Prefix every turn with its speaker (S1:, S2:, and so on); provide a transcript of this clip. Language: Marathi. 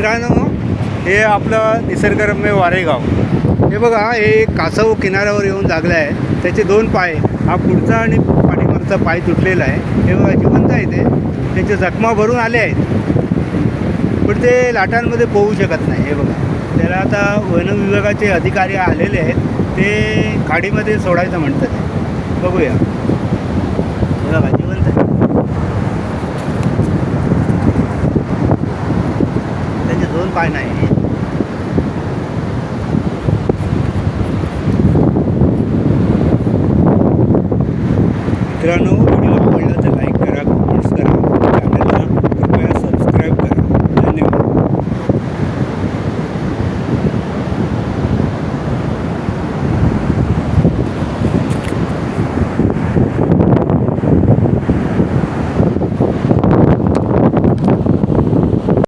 S1: मित्रांनो हे आपलं निसर्गरम्य वारेगाव. हे बघा हे कासव किनाऱ्यावर येऊन लागलं आहे. त्याचे दोन पाय हा पुढचा आणि पाठीमागचा पाय तुटलेला आहे. हे बघा जिवंत आहे ते. त्याचे जखमा भरून आले आहेत. पण ते लाटांमध्ये पोहू शकत नाही हे बघा. त्याला आता वन विभागाचे अधिकारी आलेले आहेत. ते खाडीमध्ये सोडायचं म्हणतात. बघूया. हे बघा जिवंत आहे मित्रांनो व्हिडिओ आवडला तर